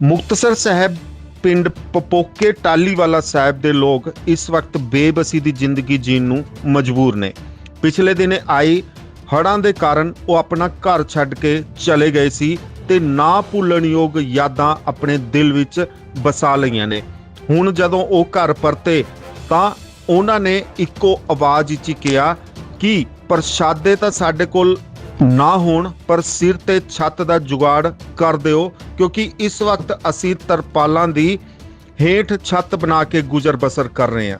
ਮੁਕਤਸਰ ਸਾਹਿਬ ਪਿੰਡ ਪਪੋਕੇ ਟਾਲੀਵਾਲਾ ਸਾਹਿਬ ਦੇ ਲੋਕ ਇਸ ਵਕਤ ਬੇਬਸੀ ਦੀ ਜ਼ਿੰਦਗੀ ਜੀਣ ਨੂੰ ਮਜਬੂਰ ਨੇ। ਪਿਛਲੇ ਦਿਨ ਆਈ ਹੜ੍ਹਾਂ ਦੇ ਕਾਰਨ ਉਹ ਆਪਣਾ ਘਰ ਛੱਡ ਕੇ ਚਲੇ ਗਏ ਸੀ ਤੇ ਨਾ ਭੁੱਲਣਯੋਗ ਯਾਦਾਂ ਆਪਣੇ ਦਿਲ ਵਿੱਚ ਵਸਾ ਲਈਆਂ ਨੇ। ਹੁਣ ਜਦੋਂ ਉਹ ਘਰ ਪਰਤੇ ਤਾਂ ਉਹਨਾਂ ਨੇ ਇੱਕੋ ਆਵਾਜ਼ ਵਿੱਚ ਕਿਹਾ ਕਿ ਪ੍ਰਸ਼ਾਦੇ ਤਾਂ ਸਾਡੇ ਕੋਲ ਨਾ ਹੋਣ, ਪਰ ਸਿਰ ਤੇ ਛੱਤ ਦਾ ਜੁਗਾੜ ਕਰ ਦਿਓ ਕਿਉਂਕਿ ਇਸ ਵਕਤ ਅਸੀਂ ਤਰਪਾਲਾਂ ਦੀ ਹੇਠ ਛੱਤ ਬਣਾ ਕੇ ਗੁਜ਼ਰ ਬਸਰ ਕਰ ਰਹੇ ਹਾਂ।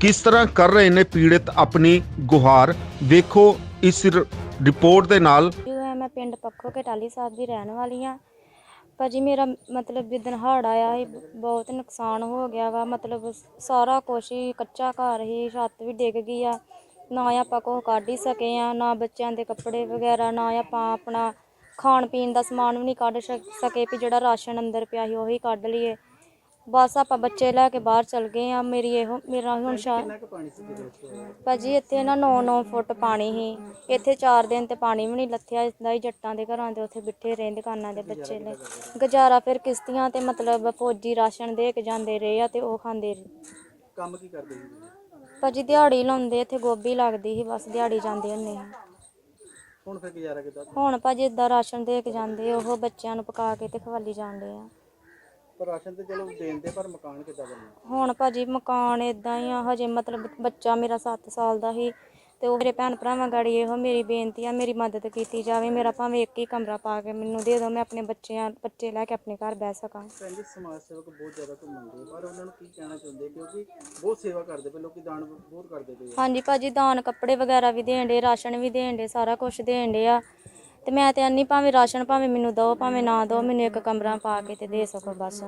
ਕਿਸ ਤਰ੍ਹਾਂ ਕਰ ਰਹੇ ਨੇ ਪੀੜਿਤ ਆਪਣੀ ਗੁਹਾਰ? ਵੇਖੋ ਇਸ ਰਿਪੋਰਟ ਦੇ ਨਾਲ। ਮੈਂ ਪਿੰਡ ਪੱਖੋ ਕਟਾਲੀ ਸਾਹਿਬ ਦੀ ਰਹਿਣ ਵਾਲੀ ਆ ਭਾਜੀ ਮੇਰਾ ਮਤਲਬ ਜਿੱਦਣ ਹੜ੍ਹ ਆਇਆ ਸੀ, ਬਹੁਤ ਨੁਕਸਾਨ ਹੋ ਗਿਆ ਵਾ। ਮਤਲਬ ਸਾਰਾ ਕੁਛ ਹੀ ਕੱਚਾ ਘਰ ਹੀ, ਛੱਤ ਵੀ ਡਿੱਗ ਗਈ ਆ। ਨਾ ਆਪਾਂ ਕੁਛ ਕੱਢ ਹੀ ਸਕੇ ਆ, ਨਾ ਬੱਚਿਆਂ ਦੇ ਕੱਪੜੇ ਵਗੈਰਾ, ਨਾ ਆਪਾਂ ਆਪਣਾ ਖਾਣ ਪੀਣ ਦਾ ਸਮਾਨ ਵੀ ਨਹੀਂ ਕੱਢ ਸ਼ਕ- ਸਕੇ ਵੀ ਜਿਹੜਾ ਰਾਸ਼ਨ ਅੰਦਰ ਪਿਆ ਸੀ ਉਹੀ ਕੱਢ ਲਈਏ। ਬਸ ਆਪਾਂ ਬੱਚੇ ਲੈ ਕੇ ਬਾਹਰ ਚਲ ਗਏ ਆ ਮੇਰੀ ਇਹੋ ਮੇਰਾ ਹੁਣ ਸ਼ਾ ਭਾਜੀ ਇੱਥੇ ਨਾ 9-9 ਫੁੱਟ ਪਾਣੀ ਸੀ। ਇੱਥੇ 4 ਦਿਨ ਤੇ ਪਾਣੀ ਵੀ ਨਹੀਂ ਲੱਥਿਆ। ਇਸਦਾ ਹੀ ਜੱਟਾਂ ਦੇ ਘਰਾਂ ਦੇ ਉੱਥੇ ਬਿਠੇ ਰਹੇ ਦੁਕਾਨਾਂ ਦੇ ਬੱਚੇ ਲਈ ਗੁਜ਼ਾਰਾ ਫਿਰ ਕਿਸ਼ਤੀਆਂ ਤੇ ਮਤਲਬ ਫੌਜੀ ਰਾਸ਼ਨ ਦੇ ਕੇ ਜਾਂਦੇ ਰਹੇ ਆ ਤੇ ਉਹ ਖਾਂਦੇ ਰਹੇ। ਕੰਮ ਕੀ ਕਰਦੇ ਸੀ? ਭਾਜੀ ਦਿਹਾੜੀ ਲਾਉਂਦੇ ਇੱਥੇ ਗੋਭੀ ਲੱਗਦੀ ਸੀ। ਬਸ ਦਿਹਾੜੀ ਜਾਂਦੇ ਹੁੰਦੇ ਸੀ। ਹੁਣ ਫਿਰ ਗੁਜ਼ਾਰਾ ਕਿੱਦਾਂ ਹੁਣ ਭਾਜੀ ਇਦਾਂ ਰਾਸ਼ਨ ਦੇ ਕੇ ਜਾਂਦੇ ਉਹ ਬੱਚਿਆਂ ਨੂੰ ਪਕਾ ਕੇ ਤੇ ਖਵਾਲੀ ਜਾਂਦੇ ਆ। ਪਰ ਰਾਸ਼ਨ ਤੇ ਚਲੋ ਦੇਂਦੇ ਪਰ ਮਕਾਨ ਕਿੱਦਾਂ ਬਣਨਾ? ਹੁਣ ਭਾਜੀ ਮਕਾਨ ਇਦਾਂ ਹੀ ਆ ਹਜੇ ਮਤਲਬ ਬੱਚਾ ਮੇਰਾ 7 ਸਾਲ ਦਾ ਸੀ ਤੇ ਉਹ ਮੇਰੇ ਭੈਣ ਭਰਾਵਾਂ ਗਾੜੀ ਇਹੋ ਮੇਰੀ ਬੇਨਤੀ ਆ ਮੇਰੀ ਮਦਦ ਕੀਤੀ ਜਾਵੇ ਮੇਰਾ ਭਾਵੇਂ ਇੱਕ ਹੀ ਕਮਰਾ ਪਾ ਕੇ ਮੈਨੂੰ ਦੇ ਦਿਓ ਮੈਂ ਆਪਣੇ ਬੱਚਿਆਂ ਬੱਚੇ ਲੈ ਕੇ ਆਪਣੇ ਘਰ ਬਹਿ ਸਕਾਂ। ਜੀ ਸਮਾਜ ਸੇਵਕ ਬਹੁਤ ਜ਼ਿਆਦਾ ਘੁੰਮਣਦੇ ਪਰ ਉਹਨਾਂ ਨੂੰ ਕੀ ਕਹਿਣਾ ਚਾਹੁੰਦੇ? ਕਿਉਂਕਿ ਬਹੁਤ ਸੇਵਾ ਕਰਦੇ ਪਏ ਲੋਕੀ ਦਾਨ ਬਹੁਤ ਕਰਦੇ ਪਏ ਆ। ਹਾਂਜੀ ਭਾਜੀ ਦਾਨ ਕੱਪੜੇ ਵਗੈਰਾ ਵੀ ਦੇਣ ਦੇ ਰਾਸ਼ਨ ਵੀ ਦੇਣ ਦੇ ਸਾਰਾ ਕੁਝ ਦੇਣ ਦੇ ਆ। ਤੇ ਮੈਂ ਤੇ ਅੰਨੀ ਭਾਵੇਂ ਰਾਸ਼ਨ ਭਾਵੇਂ ਮੈਨੂੰ ਦਿਓ ਭਾਵੇਂ ਨਾ ਦਿਓ ਮੈਨੂੰ ਇੱਕ ਕਮਰਾ ਪਾ ਕੇ ਤੇ ਦੇ ਸਕੋ ਬਸ।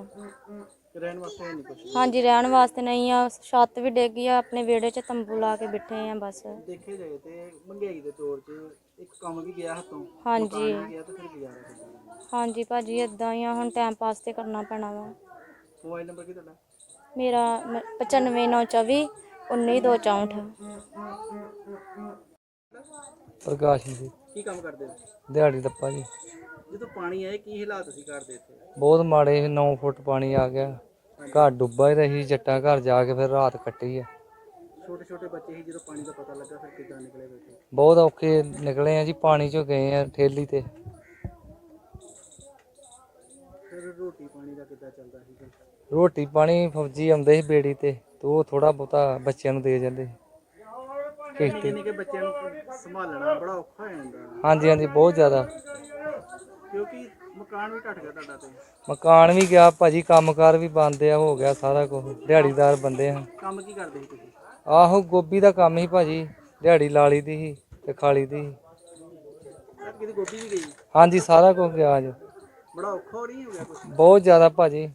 ਤੇ ਰਹਿਣ ਵਾਸਤੇ ਹੈ ਨਹੀਂ ਕੁਝ ਹਾਂਜੀ ਰਹਿਣ ਵਾਸਤੇ ਨਹੀਂ ਆ। ਛੱਤ ਵੀ ਡਿੱਗ ਗਈ ਆ ਆਪਣੇ ਵਿਹੜੇ 'ਚ ਤੰਬੂ ਲਾ ਕੇ ਬੈਠੇ ਆ ਬਸ। ਦੇਖੇ ਜਾਏ ਤੇ ਮਹਿੰਗਾਈ ਦੇ ਤੌਰ 'ਚ ਇੱਕ ਕੰਮ ਵੀ ਗਿਆ ਹੱਥੋਂ ਹਾਂਜੀ। ਮਕਾਨ ਵੀ ਗਿਆ ਤੇ ਫਿਰ ਗੁਜ਼ਾਰਾ ਕਿੱਦਾਂ ਹਾਂਜੀ ਭਾਜੀ ਇਦਾਂ ਹੀ ਆ ਹੁਣ ਟਾਈਮ ਪਾਸ ਤੇ ਕਰਨਾ ਪੈਣਾ ਵਾ। ਮੋਬਾਈਲ ਨੰਬਰ ਕੀ ਤੁਹਾਡਾ? ਮੇਰਾ 95924 19264 ਪ੍ਰਕਾਸ਼ ਜੀ। ਕੀ ਕੰਮ ਕਰਦੇ ਹੋ? ਦਿਹਾੜੀ ਦੱਪਾ ਜੀ। ਜਦੋਂ ਪਾਣੀ ਆਏ ਕੀ ਹਾਲਾਤ ਸੀ ਘਰ ਦੇ ਇੱਥੇ? ਬਹੁਤ ਮਾੜੇ 9 ਫੁੱਟ ਪਾਣੀ ਆ ਗਿਆ। ਘਰ ਡੁੱਬਾ ਹੀ ਰਹੀ ਜੱਟਾਂ ਘਰ ਜਾ ਕੇ ਫਿਰ ਰਾਤ ਕੱਟੀ ਆ। ਛੋਟੇ ਛੋਟੇ ਬੱਚੇ ਸੀ ਜਦੋਂ ਪਾਣੀ ਦਾ ਪਤਾ ਲੱਗਾ ਫਿਰ ਕਿੱਦਾਂ ਨਿਕਲੇ ਬੈਠੇ ਬਹੁਤ ਔਖੇ ਨਿਕਲੇ ਆ ਜੀ ਪਾਣੀ ਚੋਂ ਗਏ ਆ ਠੇਲੀ ਤੇ। ਫਿਰ ਰੋਟੀ ਪਾਣੀ ਦਾ ਕਿੱਦਾਂ ਚੱਲਦਾ ਸੀ ਫਿਰ? ਰੋਟੀ ਪਾਣੀ ਫੌਜੀ ਆਉਂਦੇ ਸੀ ਬੇੜੀ ਤੇ ਤੇ ਉਹ ਥੋੜਾ ਬਹੁਤਾ ਬੱਚਿਆਂ ਨੂੰ ਦੇ ਜਾਂਦੇ ਸੀ। ਕਿਸ਼ਤੀ ਨਿੱਕੇ ਬੱਚਿਆਂ ਨੂੰ ਸੰਭਾਲਣਾ ਬੜਾ ਔਖਾ ਹੋ ਜਾਂਦਾ। ਹਾਂਜੀ ਹਾਂਜੀ ਬਹੁਤ ਜ਼ਿਆਦਾ। ਕਿਉਂਕਿ ਮਕਾਨ ਵੀ ਗਿਆ ਤੁਹਾਡਾ ਤੇ। ਮਕਾਨ ਵੀ ਗਿਆ ਭਾਜੀ ਕੰਮਕਾਰ ਵੀ ਬੰਦ ਆ ਹੋ ਗਿਆ ਸਾਰਾ ਕੁਝ ਦਿਹਾੜੀਦਾਰ ਬੰਦੇ ਆ। ਕੰਮ ਕੀ ਕਰਦੇ ਸੀ ਤੁਸੀਂ? ਆਹੋ ਗੋਭੀ ਦਾ ਕੰਮ ਹੀ ਭਾਜੀ। ਦਿਹਾੜੀ ਲਾਲੀ ਦੀ ਸੀ ਤੇ ਖਾਲੀ ਦੀ ਸੀ। ਸਰ ਕਿਤੇ ਗੋਭੀ ਵੀ ਗਈ? ਹਾਂਜੀ ਸਾਰਾ ਕੁਝ ਗਿਆ ਅੱਜ। ਬੜਾ ਔਖਾ ਹੋ ਨਹੀਂ ਹੋ ਗਿਆ ਕੁਝ ਬਹੁਤ ਜ਼ਿਆਦਾ ਭਾਜੀ।